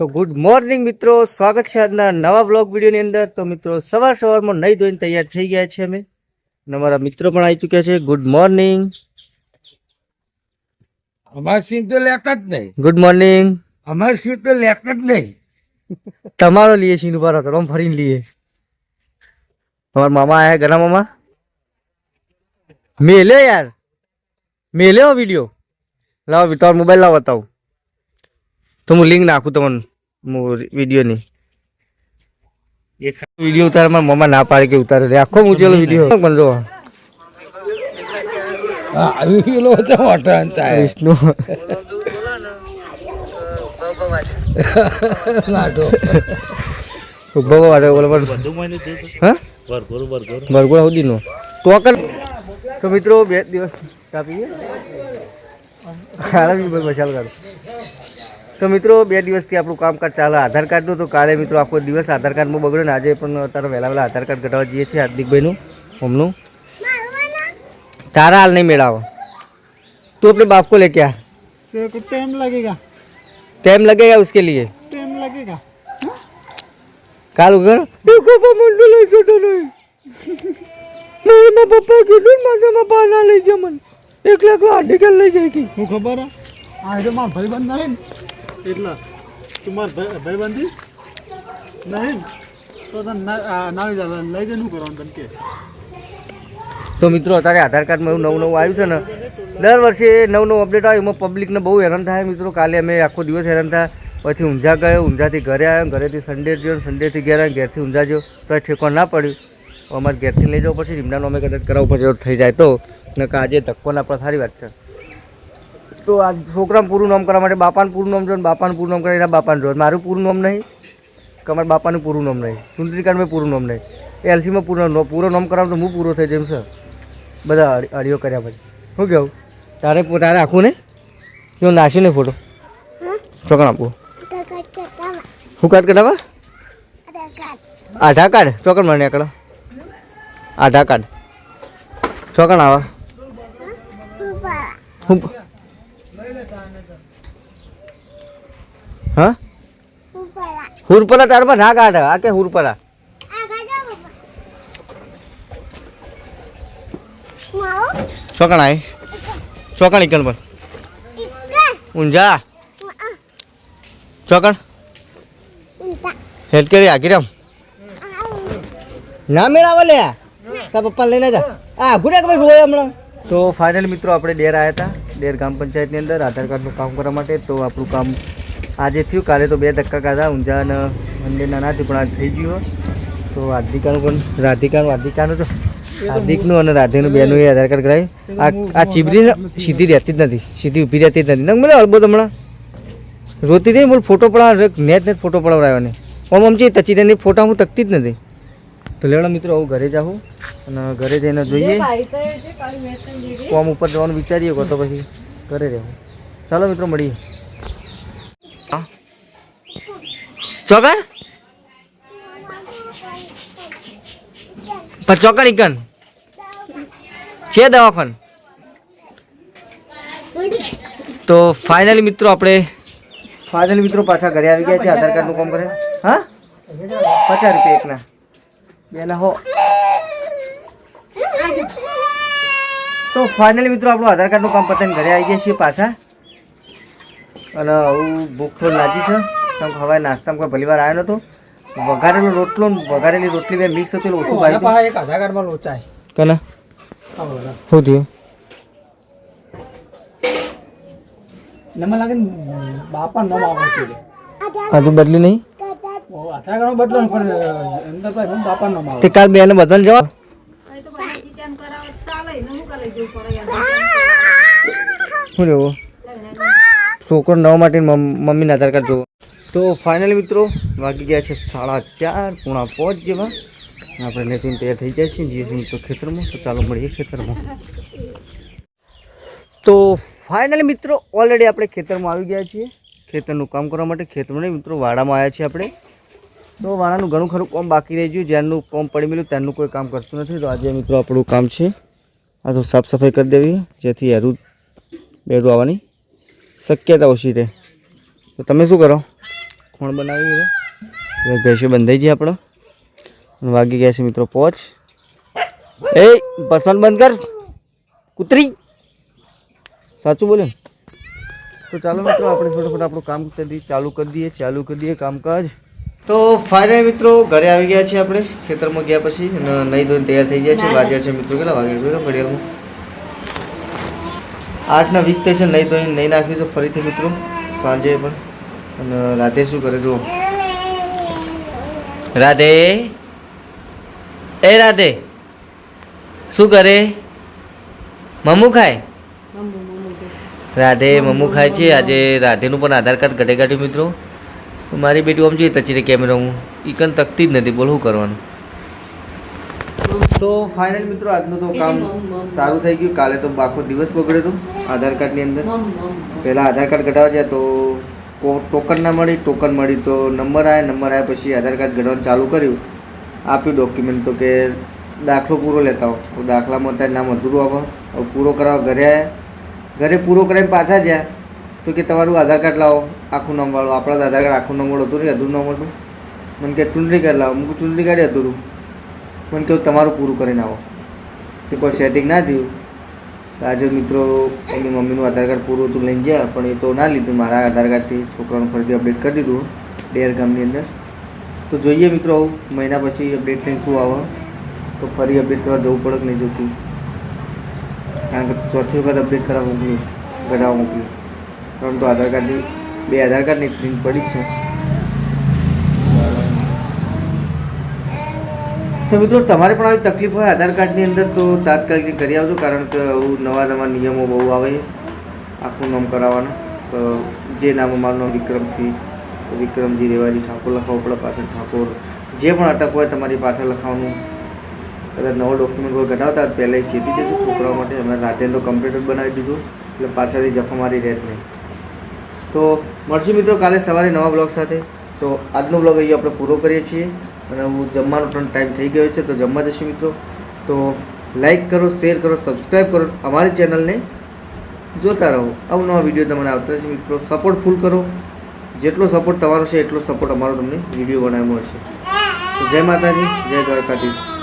તો good morning મિત્રો સ્વાગત છે આજના નવા બ્લોગ વિડીયોની અંદર. તો મિત્રો સવાર સવારમાં નહીં ધોઈને તૈયાર થઈ ગયા છે અમે. અને અમારા મિત્રો પણ આવી ચૂક્યા છે. ગુડ મોર્નિંગ અમાર સિંહ તો લેતા જ નહીં. ગુડ મોર્નિંગ અમાર સિંહ તો લેતા જ નહીં. તમારો લીએ છીએ ઊભા આમ ફરીને લઈએ અમારા મામા આયા ઘણા મામા? મેલ્યો યાર. મેલ્યો વીડિયો લાવો તમારો મોબાઈલ લાવો બતાવું. તો હું લિંક નાખું તમને વિડીયોની. વીડિયો ઉતાર મારા મમ્મા ના પાડે કે ઉતારે. રે આખો મૂચેલો વીડિયો. પણ જો. પેલો છે મોટા અંતાય વિષ્ણુ. નાટો. ઊભો વાળે બોલો પણ હા? બરગોળા સુધીનો ટોકન તો મિત્રો બે દિવસ કાપીએ કાલે બી મસાલ કાઢો તો મિત્રો બે દિવસથી આપણું કામકાજ ચાલે આધાર કાર્ડનું તો કાલે મિત્રો આખો દિવસ આધાર કાર્ડમાં બગડ્યો ને આજે પણ અત્યારે વહેલા વહેલા આધાર કાર્ડ કઢાવવા જઈએ છીએ હાર્દિકભાઈનું હમનું તારા હાલ નહીં મેળાવો તું अपने बाप को लेके आ तेरे को टाइम लगेगा टाइम लगेगा उसके लिए टाइम लगेगा કાલ ઉગર પપ્પા મંડળ લઈ જતો નહીં નહીં મારા પપ્પા કીધું ને મારે મારા બા ના લઈ જાય મને એકલા એકલા આર્ટિકલ લઈ જાય કે હું ખબર હે આ જો મારા ભાઈબંધ નહીં ને એટલા. તું મારા ભાઈ ભાઈબંધી નહીં. તો ના- ના લઈ જાય લઈ જઈને શું કરવાનું તને કે? તો મિત્રો, અત્યારે આધાર કાર્ડમાં એવું નવું નવું આવ્યું છે ને, દર વર્ષે નવું નવું અપડેટ આવે, એમાં પબ્લિકને બહુ હેરાન થાય મિત્રો. કાલે અમે આખો દિવસ હેરાન થયા. પછી ઊંઝા ગયો, ઊંઝાથી ઘરે આવ્યો, ઘરેથી સન્ડે ગયો સન્ડેથી ઘેર આવ્યો, ઘેરથી ઊંઝા ગયો. તો એ ઠેકોણ ના પડ્યું. અમારે ઘેરથી લઈ જવું પડશે રીમડાનો અમે કદાચ કરાવવું પડશે થઈ જાય તો. નકા આજે ધક્કો ના પડે સારી વાત છે. તો આ છોકરાનું પૂરું નામ કરવા માટે બાપાનું પૂરું નામ જો બાપાનું પૂરું નામ કરે એના બાપાનું જો મારું પૂરું નામ નહીં. કે અમારા બાપાનું પૂરું નામ નહીં. ચૂંટણી કાર્ડમાં પૂરું નામ નહીં. એલસીમાં પૂરો પૂરો નામ કરાવું તો હું પૂરો થઈ જેમ છે બધા અડિયો અડીઓ કર્યા પછી. શું કહેવું તારે તારે આખું ને? જો નાખ્યું ને ફોટો ચોકણ આપવું શું કાર્ડ કઢાવા આધાર કાર્ડ. ચોકણ મને એકડો આધાર કાર્ડ. ચોકણ આવા. હું હા? તાર પર ના કાઢે આ કે હુરપરા ચોકણ આય ચોકણ ઇકણ પર. ઊંઝા. ચોકણ. હેલ્થ કરી ના મેળાવે લે. તા પપ્પા લઈને જા. આ ઘુરે કે હમણાં. તો ફાઇનલ મિત્રો, આપણે ડેર આવ્યા હતા, ડેર ગ્રામ પંચાયતની અંદર આધાર કાર્ડનું કામ કરવા માટે, તો આપણું કામ આજે થયું કાલે તો બે ધક્કા કાઢા ઊંઝા અને મંદિરના નાથી પણ આજ થઈ ગયું તો હાર્દિકાનું પણ રાધિકાનું રાધિકાનું તો હાર્દિકનું અને રાધેનું બેનું એ આધાર કાર્ડ કરાવી આ આ ચીબરી સીધી રહેતી જ નથી સીધી ઊભી રહેતી જ નથી. નંગ મળે અલબો હમણાં. રોતી રહી બોલ ફોટો પડાવ નેટ નેટ ફોટો પડાવડાવ્યો ને ઓમ આમ છે તચીરાની ફોટા હું તકતી જ નથી. તો લેવડા મિત્રો હું ઘરે જાઉં અને ઘરે જઈને જોઈએ. કોમ ઉપર જવાનું વિચારીએ તો પછી ઘરે રહેવું. ચાલો મિત્રો મળીએ. ચોકડ પણ ચોકડ ઇકન છે દવાખાન? તો ફાઇનલી મિત્રો આપણે ફાઇનલી મિત્રો પાછા ઘરે આવી ગયા છે, આધાર કાર્ડનું કામ કરે હા? પચાસ રૂપિયા એકના. બેના હો. તો ફાઇનલી મિત્રો આપણું આધાર કાર્ડનું કામ પતાવીને ઘરે આવી ગયા છીએ પાછા. અને હું ભૂખ લાગી છે. કેમ ખવાય નાસ્તામાં કોઈ ભલી વાર આવ્યો નહોતો વઘારેલો રોટલો ને વઘારેલી રોટલી બે મિક્સ હતું ઓછું ભાઈ એક આધાર કાર્ડમાં લોચાય. કના શું થયું? નમા લાગે બાપા ન આવે છે હજુ બદલી નહીં? આધાર કાર્ડ બદલો પણ અંદર ભાઈ બાપા ન આવે તે કાલ બેને બદલ જવા શું લેવું છોકરો નવા માટે મમ્મીના આધાર કાર્ડ જોવો. તો ફાઇનલ મિત્રો, વાગી ગયા છે સાડા ચાર, પૂણા પાંચ જેવા. આપણે નેતું તૈયાર થઈ જાય છે જીએ છીએ તો ખેતરમાં, તો ચાલો મળીએ ખેતરમાં. તો ફાઇનલ મિત્રો ઓલરેડી આપણે ખેતરમાં આવી ગયા છીએ. ખેતરનું કામ કરવા માટે ખેતરમાં નહીં, મિત્રો, વાડામાં આવ્યા છીએ આપણે. તો વાડાનું ઘણું ખરું કામ બાકી રહી ગયું. જ્યારનું કામ પડી મળ્યું ત્યારનું કોઈ કામ કરતું નથી. તો આજે મિત્રો આપણું કામ છે, આ તો સાફ સફાઈ કરી દેવી, જેથી હેરું બેરું આવવાની શક્યતા ઓછી રહે. તો તમે શું કરો? મખણ બનાવી છે. હવે ભેંસો બંધાઈ જઈએ આપણો. વાગી ગયા છે મિત્રો પોચ. એ પસંદ બંધ કર. કૂતરી. સાચું બોલે ને? તો ચાલો મિત્રો આપણે ફટાફટ આપણું કામ ચાલુ કરી દઈએ ચાલુ કરી દઈએ કામકાજ. તો ફાઇનલ મિત્રો ઘરે આવી ગયા છે આપણે ખેતરમાં ગયા પછી નહીં ધોઈને તૈયાર થઈ ગયા છે. વાગ્યા છે મિત્રો કેટલા વાગ્યા ગયો ઘડિયાળમાં? આઠના વીસ સ્ટેશન નહીં ધોઈને નહીં નાખ્યું છે ફરીથી મિત્રો સાંજે પણ. અને રાતે શું કરે તું રાધે. એ રાધે શું કરે? મમ્મુ ખાય? રાધે મમ્મુ ખાય છે. આજે રાધેનું પણ આધાર કાર્ડ ઘટે કાઢ્યું મિત્રો. મારી બેટી આમ જોઈએ તચીરે કેમેરા હું. ઈ કન તકતી જ નથી. બોલ શું કરવાનું? તો ફાઇનલ મિત્રો આજનું તો કામ સારું થઈ ગયું. કાલે તો આખો દિવસ બગડ્યો હતો આધાર કાર્ડની અંદર. પહેલાં આધાર કાર્ડ કઢાવવા તો ટોકન ના મળી ટોકન મળી તો નંબર આવ્યા નંબર આવ્યા પછી આધાર કાર્ડ ઘડવાનું ચાલુ કર્યું. આપ્યું ડોક્યુમેન્ટ તો કે દાખલો પૂરો લેતા હો તો દાખલામાં અત્યારે નામ અધૂરું આપો હવે પૂરો કરાવવા ઘરે આવ્યા ઘરે પૂરો કરાવીને પાછા ગયા તો કે તમારું આધાર કાર્ડ લાવો. આખું નામ આપણા આધાર કાર્ડ આખું નંબર હતું નહીં અધૂરું નામ હતું મને કે ચૂંટણી કાર્ડ લાવો. મૂકું ચૂંટણી કાર્ડ અધૂરું. મને કહ્યું, તમારું પૂરું કરીને આવો. તે કોઈ સેટિંગ ના થયું. આજે મિત્રો એની મમ્મીનું આધાર કાર્ડ પૂરું હતું લઈને ગયા, પણ એ તો ના લીધું. મારા આધાર કાર્ડથી છોકરાનું ફરીથી અપડેટ કરી દીધું, ડેર ગામની અંદર. તો જોઈએ મિત્રો, મહિના પછી અપડેટ થઈને શું આવે. તો ફરી અપડેટ કરવા જવું પડે કે નહીં જતું. કારણ કે ચોથી વખત અપડેટ કરાવવા મોકલ્યું કઢાવવા મોકલ્યું. ત્રણ તો આધાર કાર્ડની, બે આધાર કાર્ડની પ્રિન્ટ પડી જ છે. તો મિત્રો, તમારે પણ આવી તકલીફ હોય આધાર કાર્ડની અંદર, તો તાત્કાલિક કરી આવજો, કારણ કે આવું નવા નવા નિયમો બહુ આવે આખું નામ કરાવવાના. તો જે નામ અમારું નામ વિક્રમસિંહ વિક્રમજી રેવાજી ઠાકોર લખાવવું પડે, પાછળ ઠાકોર. જે પણ અટક હોય તમારી પાછળ લખાવવાનું કદાચ નવો ડોક્યુમેન્ટ કોઈ કઢાવતા પહેલાં ચેતી જતું છોકરાઓ માટે અમે રાતે તો કમ્પ્યુટર બનાવી દીધું, એટલે પાછળથી જફા મારી રહે નહીં. તો મળશું મિત્રો કાલે સવારે નવા બ્લોગ સાથે. તો આજનો બ્લોગ અહીંયા આપણે પૂરો કરીએ છીએ. અને હું જમવાનો પણ ટાઈમ થઈ ગયો છે, તો જમવા જશું મિત્રો. તો લાઈક કરો શેર કરો સબસ્ક્રાઈબ કરો, અમારી ચેનલને જોતા રહો. અવનવા વીડિયો તમને આવતા રહેશે મિત્રો. સપોર્ટ ફૂલ કરો. જેટલો સપોર્ટ તમારો છે, એટલો સપોર્ટ અમારો તમને વીડિયો બનાવવાનો હશે જય માતાજી, જય દ્વારકાધીશ.